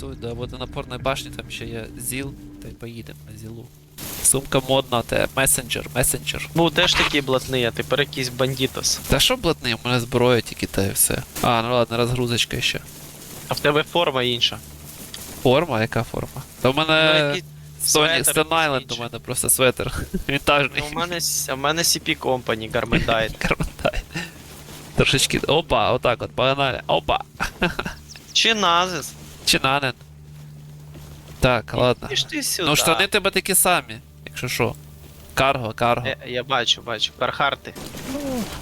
тут до водонапорної башні, там ще є ЗІЛ, та й поїдемо на ЗІЛу. Сумка модна, те месенджер, месенджер. Був теж такий блатний, а тепер якийсь бандітос. Та що блатний, у мене зброя тільки та і все. А, ну ладно, розгрузочка ще. А в тебе форма інша. Форма, яка форма? Та в Ну, мене Стоні светер Стен Айленд у мене просто светер. Вінтажний. Ну, у мене, в мене CP Company, Гармендайт. Кармантай. Трошечки. Опа, отак от, погнали. Опа. Чи назис? Чинанен. Так, ладно. Ж ти сюди. Ну штани тебе такі самі, якщо що. Карго, карго. Я, я бачу, бачу. Кархарти.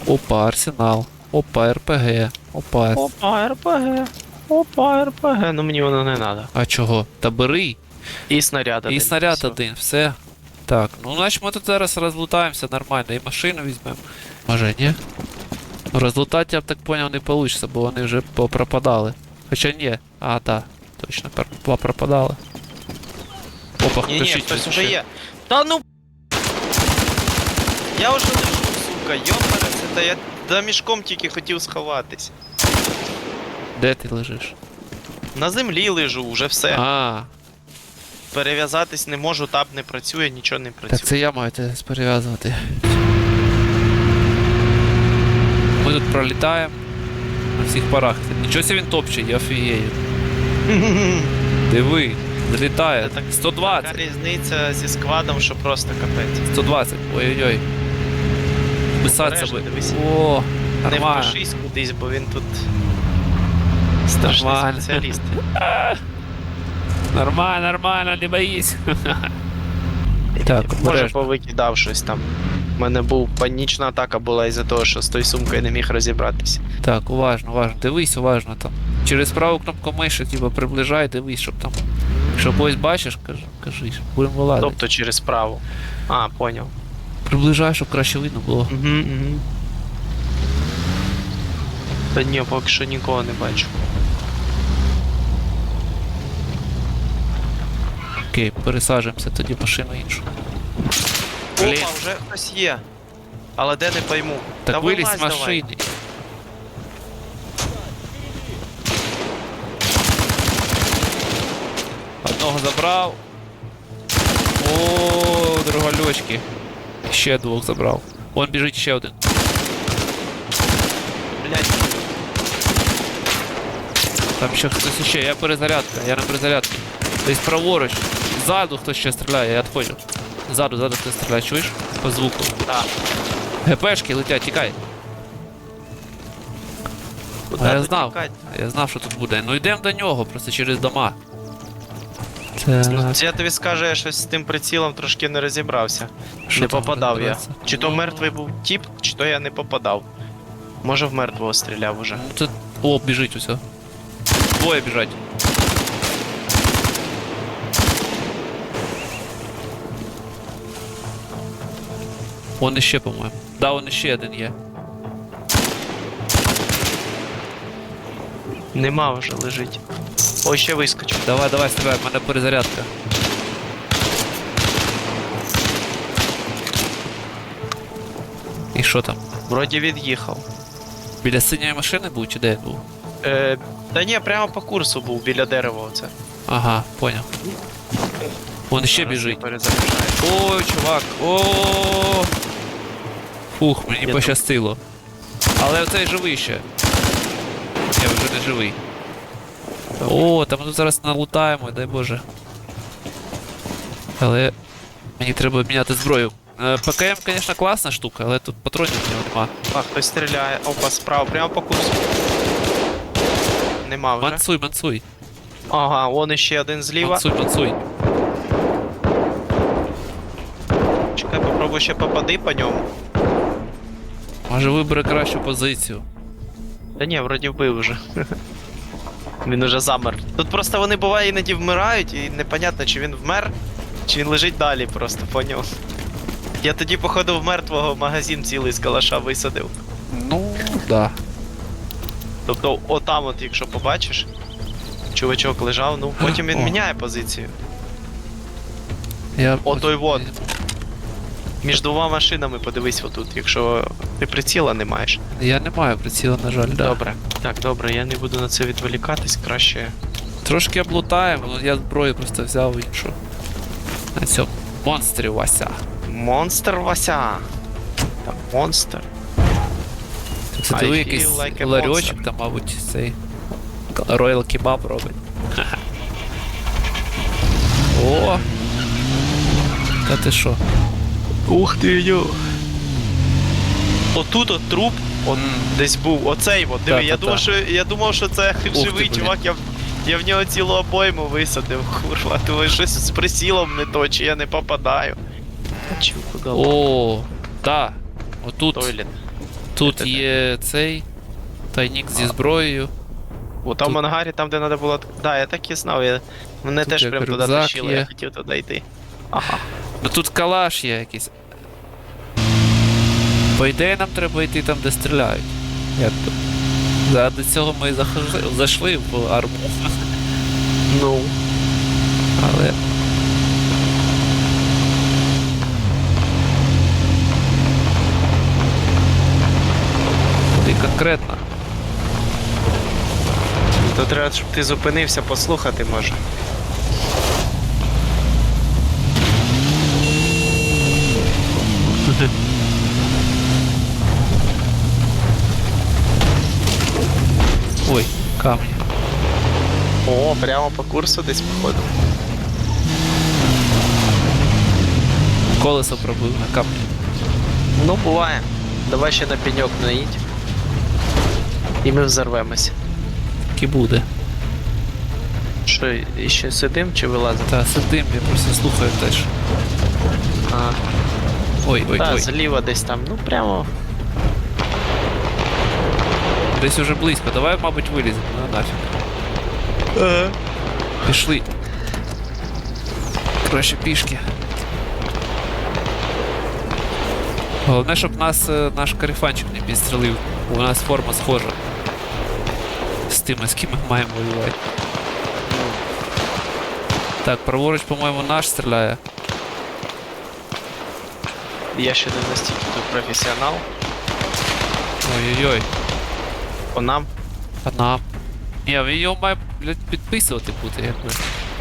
Опа, арсенал. Опа, РПГ. Опа. С- Опа, РПГ. Опа, РПГ. Ну мені воно не треба. А чого? Та бери. І снаряд І снаряд Всё. один, все. Так, ну значить ми тут зараз розлутаємося нормально, і машину візьмемо. Може, ні? Ну розлутати, я б так поняв, не вийде, бо вони вже попропадали. Хоча ні. А, так. Точно, попропадали. Опа, Ні, ні, хтось хтось уже є. Та ну. Я вже лежу, сука, йомпереся, та я за мішком тільки хотів сховатись. Де ти лежиш? На землі лежу, вже все. А, Перев'язатись не можу, таб не працює, нічого не працює. так це я маю тебе перев'язувати. Ми тут пролітаємо на всіх парах. Нічого себе він топче, я офігею. Диви, так- 120. Така різниця зі складом, що просто капець. 120, ой-ой-ой. Писаться би. дивись. О, Не нормально. впишись кудись, бо він тут страшний Нормально. спеціаліст. Нормально, нормально, не боїсь. так, Може обережно. повикидав щось там. У мене був панічна атака була із-за того, що з тою сумкою не міг розібратися. Так, уважно, уважно. Дивись, уважно там. Через праву кнопку миші, типа, приближай, дивись, щоб там. Якщо когось бачиш, кажи, кажи, будемо вилазити. Тобто через праву. А, поняв. Приближай, щоб краще видно було. Угу, угу. Та ні, поки що нікого не бачу. Окей, пересаджуємося тоді машину іншу. Блін. Опа, вже хтось є. Але де не пойму. Так Та вилізь з давай. машини. Одного забрав. О, дороголючки. Ще двох забрав. Вон біжить ще один. Блять, Там ще хтось ще, я перезарядка, я на перезарядці. Десь праворуч. Ззаду хтось ще стріляє, я відходжу. Ззаду, ззаду хтось стріляє, чуєш? По звуку. так. ГПшки летять, тікай. Куди А я тут знав. тікать? Я знав, що тут буде. Ну йдемо до нього, просто через дома. Ну, це я тобі скажу, я щось з тим прицілом трошки не розібрався. що не там попадав я. відбувається? Чи то мертвий був тіп, чи то я не попадав. Може в мертвого стріляв уже. Це... О, біжить усе. Двоє біжать. Вон іще, по-моєму. Да, вон іще один є. Нема вже лежить. Ой, ще вискочив. Давай, давай, стріляй, в мене перезарядка. І що там? Вроді від'їхав. Біля синьої машини був чи де я був? Е, та ні, прямо по курсу був біля дерева оце. Ага, поняв. Вон ще біжить. Ой, чувак, о. Фух, мені Я пощастило. Але оцей живий ще. Я вже не живий. О, там ми тут зараз налутаємо, дай Боже. Але мені треба міняти зброю. Е, ПКМ, звісно, класна штука, але тут патронів в нього нема. А, хтось стріляє. Опа, справа, прямо по курсу. Нема вже. Мансуй, мансуй. Ага, вон іще один зліва. Мансуй, мансуй. Чекай, попробуй ще попади по ньому. Може вибере кращу позицію. Та ні, вроді вбив вже. Він уже замер. Тут просто вони буває іноді вмирають, і непонятно, чи він вмер, чи він лежить далі просто, поняв. Я тоді, походу, в мертвого магазин цілий з калаша висадив. Ну, да. Тобто, отам, от, якщо побачиш, чувачок лежав, ну потім він О. міняє позицію. Я... О, той вот. Між двома машинами подивись отут, якщо ти приціла не маєш. Я не маю приціла, на жаль, да. Добре. Так, добре, я не буду на це відволікатись, краще Трошки облутаємо, ну я зброю просто взяв іншу. На цьому монстрі Вася. Монстр Вася. Там монстр. Це I диви feel якийсь like a ларьочок monster. там, мабуть, цей Royal Kebab робить. О! Та ти що? Ух ти йо. Отут от труп, от десь був, оцей от, диви, я думав, що я думав, що це ти, живий блін. чувак, я, в- я в нього цілу обойму висадив, курва, думаю, щось з присілом не то, чи я не попадаю. Чу, куди? О, да. Отут, Тойлет. тут є цей тайник зі зброєю. О, там Тут- в ангарі, там, де треба було. Да, я так і знав. Я... Мене Тут теж як прям туди рюкзак тащило, є. я хотів туди йти. Ага. Ну тут калаш є якийсь. По ідеї нам треба йти там, де стріляють. Як то? Заради цього ми і захожи- зайшли в арму. Ну. Але. Ти конкретно. То треба, щоб ти зупинився послухати, може. Ой, камні. О, прямо по курсу десь походу. Колесо пробив на камні. Ну, буває. Давай ще на пеньок наїдь. І ми взорвемося. Так і буде. Що, іще сидим чи вилазимо? Та сидим, я просто слухаю теж. А, Ой, ой, та, ой. зліва десь там. Ну прямо. Десь уже близько. Давай, мабуть, виліземо. Ну нафіг. Пішли. Краще пішки. Головне, щоб нас е, наш карифанчик не підстрелив. У нас форма схожа. З тими, з ким ми маємо воювати. Так, праворуч, по-моєму, наш стріляє. Я ще не настільки тут професіонал. Ой-ой-ой. По нам. А нам. Ні, він його має, блядь, підписувати бути, якби.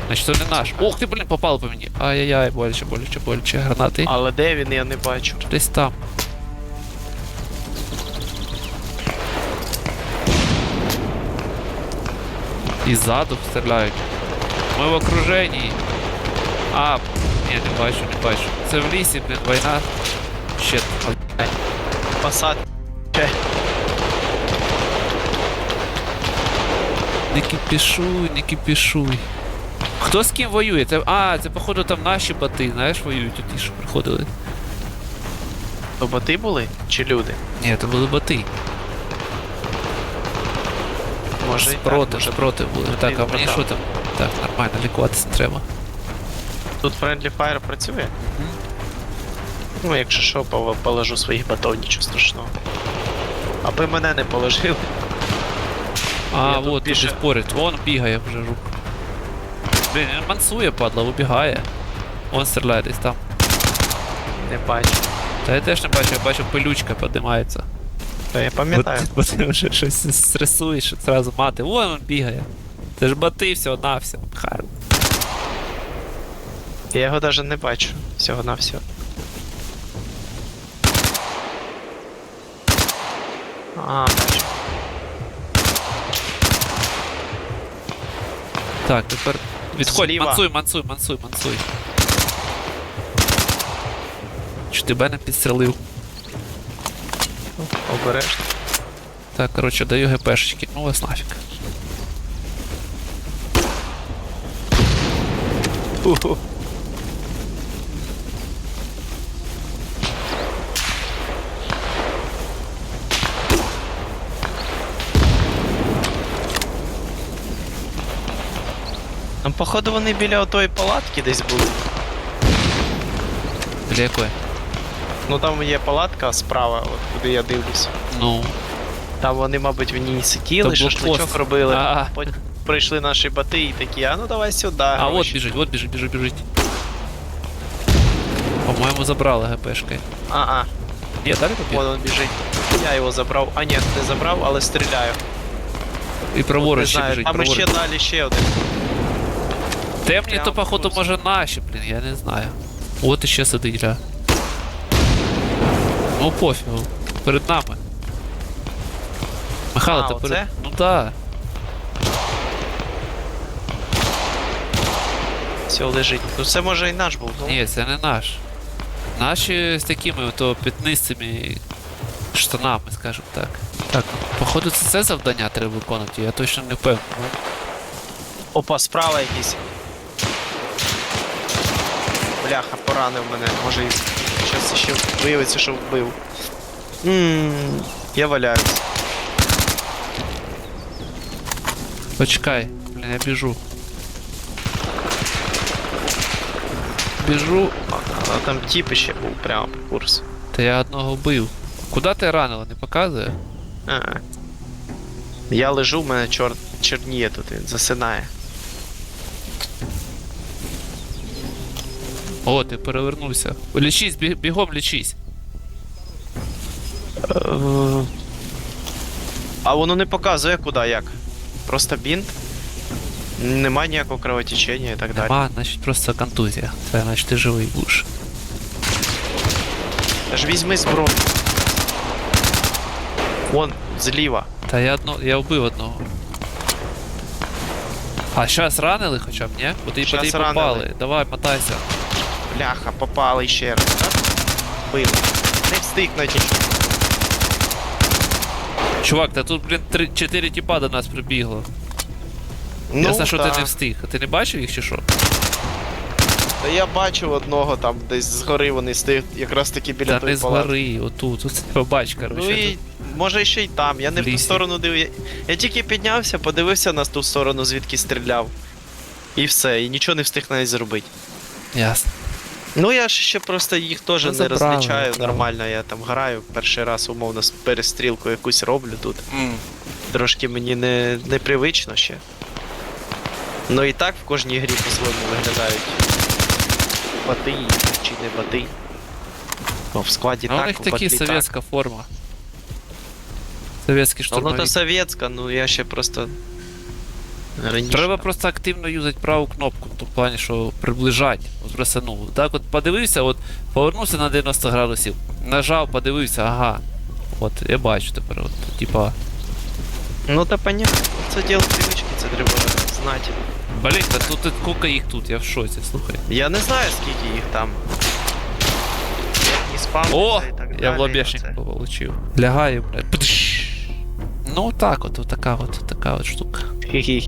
Значить, то не наш. Ох ти, блін, попав по мені. Ай-яй-яй, боляче, боляче, боляче. Гранати. Але де він, я не бачу. Десь там. І ззаду стріляють. Ми в окруженні. А, ні, не бачу, не бачу. Це в лісі, блін, війна. Щет. Посад. Е, Не кипішуй, не кипішуй. Хто з ким воює? Це, а, це походу там наші бати, знаєш, воюють ті, що приходили. То боти були? Чи люди? Ні, це були бати. Може, і так, Спротив, може. спротив були. бати Так, а мені братан. що там? Так, нормально, лікуватися треба. Тут Friendly Fire працює? Ну, якщо що, пов- положу своїх батонів, нічого страшного. Аби мене не положили. А, вот, більше- тут спорить. Вон бігає вже рук. Блін, він мансує, падла, вибігає. Вон стріляє десь там. Не бачу. Та я теж не бачу, я бачу, пилючка піднімається. Та я пам'ятаю. Бо ти- вже щось стресуєш, одразу мати. Вон він бігає. Це ж бати всього на все. Хар. Я його навіть не бачу. Всього на всього. А, Так, тепер відходь, Зліва. мансуй, мансуй, мансуй, мансуй. Чи тебе не підстрелив? Обережно. Так, коротше, даю ГПшечки. Ну вас нафіг. Уху. Походу, вони біля отої палатки десь були. Для якої? Ну там є палатка справа, от куди я дивлюсь. Ну. Там вони, мабуть, в ній сиділи, То шашличок блокпост. робили. А. Потім прийшли наші бати і такі, а ну давай сюди. А, гроші». от біжить, от біжить, біжить, біжить. По-моєму, забрали ГПшки. А-а, Ні, далі побіг. вон він біжить. Я його забрав. А ні, не забрав, але стріляю. І праворуч не ще знаю, біжить, там праворуч. ще далі ще один. Темні то походу може наші, блін, я не знаю. От іще сидить, гля. Ну пофігу. Перед нами. Михайло, А, ти оце? перед. Ну да. Все лежить. Ну це може і наш був. Ну, Ні, це не наш. Наші з такими то п'ятнистими штанами, скажімо так. Так, походу це це завдання треба виконувати, я точно не впевнений. Опа, справа якийсь. Бляха, поранив мене. Може і щось ще виявиться, що вбив. Ммм, я валяюсь. Почекай, блін, я біжу. Біжу, А, а там тіп ще був прямо по курсу. та я одного вбив. Куди ти ранило, не показує? А. Я лежу, в мене чор... чорніє тут, він засинає. О, ти перевернувся. Лічись, бі- бігом лічись. А воно не показує куди як. Просто бінт. Нема ніякого кровотечення і так далі. Нема, значить просто контузія. Це значить ти живий будеш. Та ж візьми зброю. Вон, зліва. Та я одно, я вбив одного. А щас ранили хоча б, ні? Бо ти, бо Щас ранили. попали. Давай, мотайся. Бляха, попали ще раз. так? Били. Не встиг навіть. Чувак, та тут, блін, три, чотири тіпа до нас прибігло. Ну, я знаю, що та. ти не встиг. А ти не бачив їх чи що? Та я бачив одного там десь згори вони стоять якраз таки біля Та тої не палатки. згори, отут, тут побач, короче. Ну і може ще й там. Я не В в ту лісі. сторону дивив. Я тільки піднявся, подивився на ту сторону, звідки стріляв. І все, і нічого не встиг навіть зробити. Ясно. Ну я ж ще просто їх теж Ну, не забрали, розлічаю нормально. Я там граю перший раз, умовно, з перестрілку якусь роблю тут. Трошки мені не, непривично ще. Ну і так в кожній грі по-своєму виглядають. Бати чи не бати. О, в складі Ну, у так, них в такі батлі так. совєтська форма. Совєтські Ну, ну то совєтська, ну я ще просто. Раніше. Треба просто активно юзати праву кнопку, в тому плані, що приближать. От просто, ну, так от подивився, от повернувся на 90 градусів, нажав, подивився, ага. От, я бачу тепер, от, типа. Ну та понятно, це діло привички, це треба знати. Блін, та тут скільки їх тут, я в шоці, слухай. Я не знаю, скільки їх там. Як не спам. О! і так Я в лобешник получив. Лягаю, блядь. Ну так от, от така от, така от штука. Хі-хі.